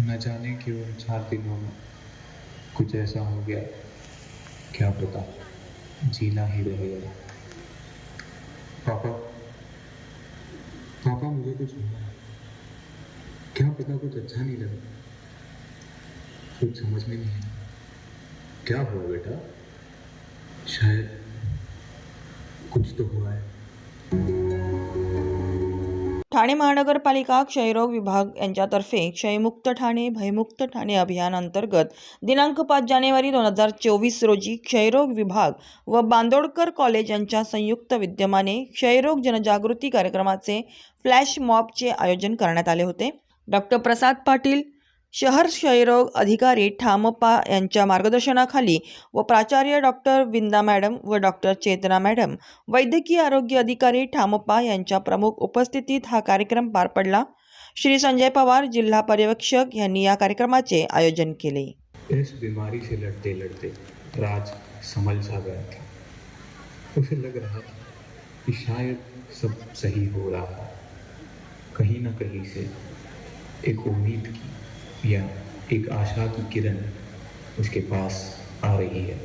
न जाने क्यों चार दिनों में कुछ ऐसा हो गया। क्या पता जीना ही रह गया पापा पापा मुझे कुछ क्या पता कुछ अच्छा नहीं लगा। कुछ समझ में नहीं क्या हुआ बेटा? शायद कुछ तो हुआ है। ठाणे महानगरपालिका क्षयरोग विभाग यांच्यातर्फे क्षयमुक्त ठाणे भयमुक्त ठाणे अभियानांतर्गत दिनांक पाच जानेवारी दोन हजार चोवीस रोजी क्षयरोग विभाग व बांदोडकर कॉलेज यांच्या संयुक्त विद्यमाने क्षयरोग जनजागृती कार्यक्रमाचे फ्लॅश मॉबचे आयोजन करण्यात आले होते. डॉक्टर प्रसाद पाटील शहर क्षयरोग अधिकारी ठामप्पा यांच्या मार्गदर्शनाखाली व प्राचार्य डॉक्टर विंदा मॅडम व डॉक्टर चेतना मॅडम वैद्यकीय आरोग्य अधिकारी ठामप्पा यांच्या प्रमुख उपस्थितीत हा कार्यक्रम पार पडला. श्री संजय पवार जिल्हा पर्यवेक्षक यांनी या कार्यक्रमाचे आयोजन केले. इस बीमारी से लड़ते लड़ते राज संभल सा गया था। उसे लग रहा था कि शायद सब सही हो रहा कहीं ना कहीं से एक उम्मीद की या एक आशा की किरण उसके पास आ रही है।